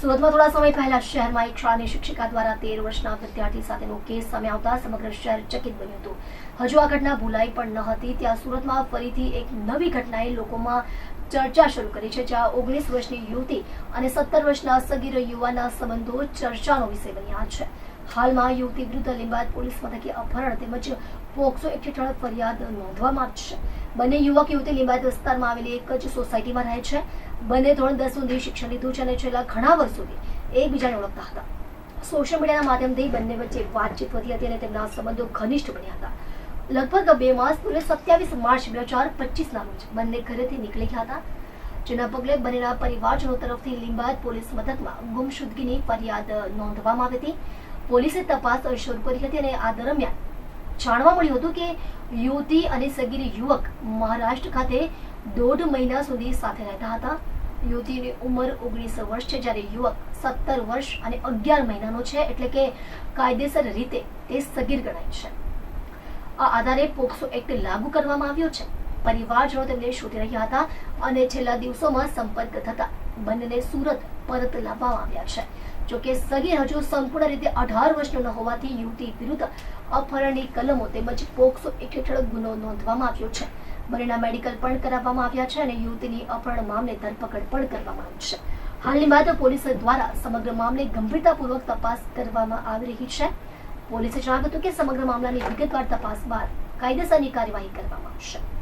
સુરતમાં થોડા સમય પહેલા શહેરમાં એક શાળાની શિક્ષિકા દ્વારા તેર વર્ષના વિદ્યાર્થી સાથેનો કેસ સામે આવતા સમગ્ર શહેર ચકિત બન્યું હતું. હજુ આ ઘટના ભૂલાઈ પણ ન હતી. ત્યાં સુરતમાં ફરીથી એક નવી ઘટનાએ લોકોમાં ચર્ચા શરૂ કરી છે, જ્યાં ઓગણીસ વર્ષની યુવતી અને સત્તર વર્ષના સગીર યુવાનના સંબંધો ચર્ચાનો વિષય બન્યા છે. હાલમાં યુવતી વિરુદ્ધ લીંબાયત પોલીસ મથકે અપહરણ તેમજ પોક્સો એક્ટ હેઠળ ફરિયાદ નોંધવામાં આવી છે. બંને યુવક યુવતી લીંબાયત વિસ્તારમાં આવેલી એક જ સોસાયટીમાં રહે છે. બંને ધોરણ દસ સુધી શિક્ષણ લીધું છે અને છેલ્લા ઘણા વર્ષોથી એકબીજાને ઓળખતા હતા. સોશિયલ મીડિયાના માધ્યમથી બંને વચ્ચે વાતચીત વધી હતી અને તેમના સંબંધો ઘનિષ્ઠ બન્યા હતા. લગભગ બે માસ પૂર્વે સત્યાવીસ માર્ચ બે હજાર પચીસના રોજ બંને ઘરેથી નીકળી ગયા હતા. જેના પગલે બંનેના પરિવારજનો તરફથી લીંબાયત પોલીસ મથકમાં ગુમશુદગીની ફરિયાદ નોંધવામાં આવી હતી. પોલીસે તપાસ શરૂ કરી હતી અને આ દરમિયાન જાણવા મળ્યું હતું કે યુવતી અને સગીર યુવક મહારાષ્ટ્ર ખાતે દોઢ મહિના સુધી સાથે રહેતા હતા. યુવતીની ઉંમર ઓગણીસ વર્ષ છે જ્યારે યુવક સત્તર વર્ષ અને અગિયાર મહિનાનો છે એટલે કે કાયદેસર રીતે તે સગીર ગણાય છે. આ આધારે પોક્સો એક્ટ લાગુ કરવામાં આવ્યો છે. પરિવારજનો તેમને શોધી રહ્યા હતા અને છેલ્લા દિવસોમાં સંપર્ક થતા બંનેને સુરત પરત લાવવામાં આવ્યા છે. જોકે સગીર હજુ સંપૂર્ણ રીતે અઢાર વર્ષનો ન હોવાથી યુવતી વિરુદ્ધ અપહરણની કલમો તેમજ પોક્સો એક હેઠળ ગુનો નોંધવામાં આવ્યો છે. બંનેના મેડિકલ પણ કરાવવામાં આવ્યા છે અને યુવતીની અપહરણ મામલે ધરપકડ પણ કરવામાં આવી છે. હાલની બાદ પોલીસ દ્વારા સમગ્ર મામલે ગંભીરતાપૂર્વક તપાસ કરવામાં આવી રહી છે. પોલીસે જણાવ્યું હતું કે સમગ્ર મામલાની વિગતવાર તપાસ બાદ કાયદેસરની કાર્યવાહી કરવામાં આવશે.